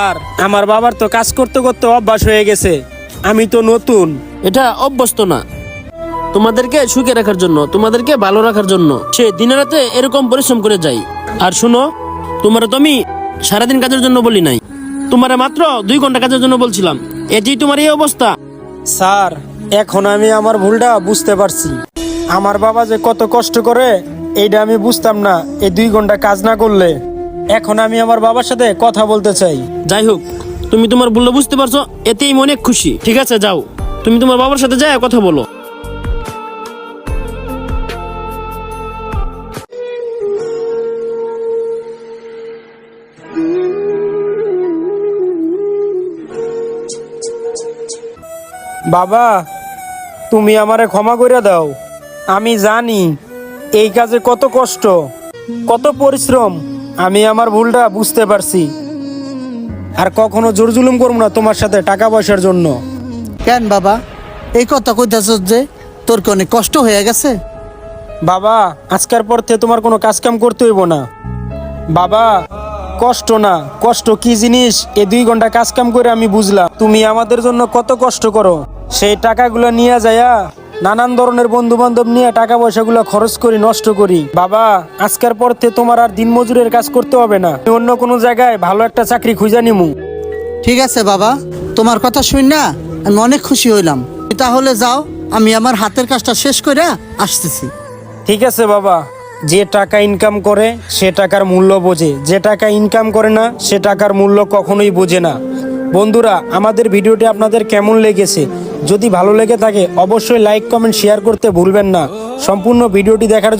আর আমার বাবার তো কাজ করতে করতে অভ্যাস হয়ে গেছে। আমি তো নতুন। এটা অভ্যস্ত না। তোমাদেরকে সুখে রাখার জন্য তোমাদেরকে ভালো রাখার জন্য সে দিনে রাতে এরকম পরিশ্রম করে যাই আর শুনো তোমার তো আমি সারাদিন কাজের জন্য বলি নাই। তোমার মাত্র দুই ঘণ্টা কাজের জন্য বলছিলাম। এটি তোমার এই অবস্থা? স্যার এখন আমি আমার ভুলটা বুঝতে পারছি। আমার বাবা যে কত কষ্ট করে এইটা আমি বুঝতাম না এই দুই ঘণ্টা কাজ না করলে। এখন আমি আমার বাবার সাথে কথা বলতে চাই। যাই হোক তুমি তোমার ভুল বুঝতে পারছ এতেই মনে খুশি। ঠিক আছে যাও। তুমি তোমার বাবার সাথে যাও কথা বলো। বাবা তুমি আমারে ক্ষমা করে দাও। আমি জানি এই কাজে কত কষ্ট কত পরিশ্রম আমি আমার ভুলটা বুঝতে পারছি। আর কখনো জোর জুলুম করব না তোমার সাথে টাকা পয়সার জন্য। কেন বাবা? এই কথা কইতাছ যে তোর কি অনেক কষ্ট হয়ে গেছে? বাবা আজকের পর থেকে তোমার কোনো কাজ কাম করতে হইব না। বাবা কষ্ট না কষ্ট কি জিনিস? এই দুই ঘণ্টা কাজ কাম করে আমি বুঝলাম। তুমি আমাদের জন্য কত কষ্ট করো। সেই টাকাগুলো নিয়ে যায়া নানান ধরনের বন্ধু বান্ধব নিয়ে টাকা পয়সাগুলো খরচ করি নষ্ট করি। বাবা আজকের পর থেকে তোমার আর দিন মজুরের কাজ করতে হবে না। আমি অন্য কোনো জায়গায় ভালো একটা চাকরি খুঁজে নিমু। ঠিক আছে বাবা তোমার কথা শুন না আমি অনেক খুশি হইলাম। তাহলে যাও আমি আমার হাতের কাজটা শেষ করে আসতেছি। ঠিক আছে বাবা যে টাকা ইনকাম করে সে টাকার মূল্য বোঝে। যে টাকা ইনকাম করে না সে টাকার মূল্য কখনোই বোঝে না। বন্ধুরা আমাদের ভিডিওটি আপনাদের কেমন লেগেছে? যদি ভালো লেগে থাকে অবশ্যই লাইক কমেন্ট শেয়ার করতে ভুলবেন না। সম্পূর্ণ ভিডিওটি দেখার